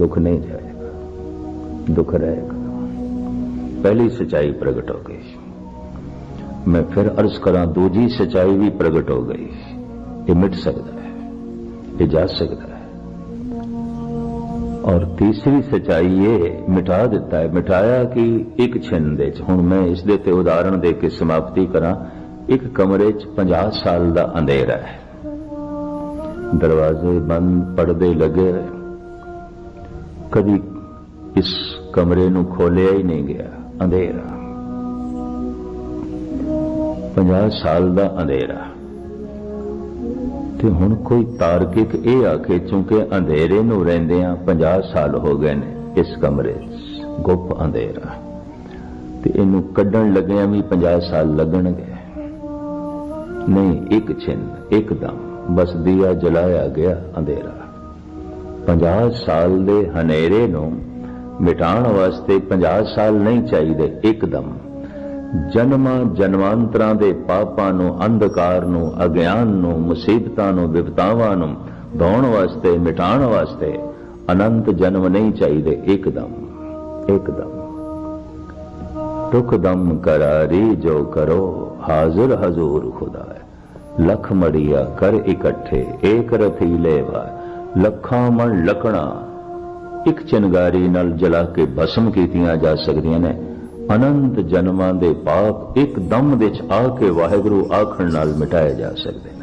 ਦੁੱਖ ਨਹੀਂ ਜਾਏਗਾ ਦੁੱਖ ਰਹੇਗਾ। ਪਹਿਲੀ ਸਚਾਈ ਪ੍ਰਗਟ ਹੋ ਗਈ। ਮੈਂ ਫਿਰ ਅਰਜ਼ ਕਰਾਂ, ਦੂਜੀ ਸਚਾਈ ਵੀ ਪ੍ਰਗਟ ਹੋ ਗਈ। ਇਹ ਮਿਟ ਸਕਦਾ ਹੈ, ਇਹ ਜਾ ਸਕਦਾ ਹੈ। ਔਰ ਤੀਸਰੀ ਸਚਾਈ ਇਹ ਮਿਟਾ ਦਿੱਤਾ ਹੈ, ਮਿਟਾਇਆ ਕਿ ਇੱਕ ਛਿਨ ਦੇ ਚ। ਹੁਣ ਮੈਂ ਇਸ ਦੇ ਤੇ ਉਦਾਹਰਣ ਦੇ ਕੇ ਸਮਾਪਤੀ ਕਰਾਂ। ਇੱਕ ਕਮਰੇ 'ਚ 50 ਸਾਲ ਦਾ ਅੰਧੇਰਾ ਹੈ। ਦਰਵਾਜ਼ੇ ਬੰਦ, ਪਰਦੇ ਲੱਗੇ ਕਦੀ ਇਸ ਕਮਰੇ ਨੂੰ ਖੋਲਿਆ ਹੀ ਨਹੀਂ ਗਿਆ, ਅੰਧੇਰਾ। 50 ਸਾਲ ਦਾ ਅੰਧੇਰਾ। ਤੇ ਹੁਣ ਕੋਈ ਤਾਰਕਿਕ ਇਹ ਆਖੇ ਚੁੰਕੇ ਅੰਧੇਰੇ ਨੂੰ ਰਹਿੰਦਿਆਂ 50 ਸਾਲ ਹੋ ਗਏ ਨੇ ਇਸ ਕਮਰੇ ਗੁੱਪ ਅੰਧੇਰਾ। ਤੇ ਇਹਨੂੰ ਕੱਢਣ ਲੱਗਿਆਂ ਵੀ 50 ਸਾਲ ਲੱਗਣਗੇ। ਨਹੀਂ, ਇੱਕ ਛਿੰਨ ਇੱਕਦਮ ਬਸ ਦੀਆ ਜਲਾਇਆ ਗਿਆ ਅੰਧੇਰਾ। 50 ਸਾਲ ਦੇ ਹਨੇਰੇ ਨੂੰ ਮਿਟਾਉਣ ਵਾਸਤੇ 50 ਸਾਲ ਨਹੀਂ ਚਾਹੀਦੇ, ਇੱਕਦਮ। ਜਨਮਾਂ ਜਨਮਾਂਤਰਾਂ ਦੇ ਪਾਪਾਂ ਨੂੰ, ਅੰਧਕਾਰ ਨੂੰ, ਅਗਿਆਨ ਨੂੰ, ਮੁਸੀਬਤਾਂ ਨੂੰ, ਵਿਪਤਾਵਾਂ ਨੂੰ ਧੋਣ ਵਾਸਤੇ, ਮਿਟਾਉਣ ਵਾਸਤੇ ਅਨੰਤ ਜਨਮ ਨਹੀਂ ਚਾਹੀਦੇ, ਇੱਕਦਮ ਇੱਕਦਮ। ਟੁਕ ਦਮ ਕਰਾਰੀ ਜੋ ਕਰੋ, ਹਾਜ਼ਰ ਹਜ਼ੂਰ ਖੁਦਾ ਹੈ। ਲਖ ਮੜੀਆ ਕਰ ਇਕੱਠੇ, ਏਕ ਰਥੀ ਲੈਵਾ ਲੱਖਾਂ ਮਣ ਲਕਣਾ ਇੱਕ ਚਿਨਗਾਰੀ ਨਾਲ ਜਲਾ ਕੇ ਭਸਮ ਕੀਤੀਆਂ ਜਾ ਸਕਦੀਆਂ ਨੇ। ਅਨੰਤ ਜਨਮਾਂ ਦੇ ਪਾਪ ਇੱਕ ਦਮ ਵਿੱਚ ਆ ਕੇ ਵਾਹਿਗੁਰੂ ਆਖਣ ਨਾਲ ਮਿਟਾਏ ਜਾ ਸਕਦੇ ਨੇ।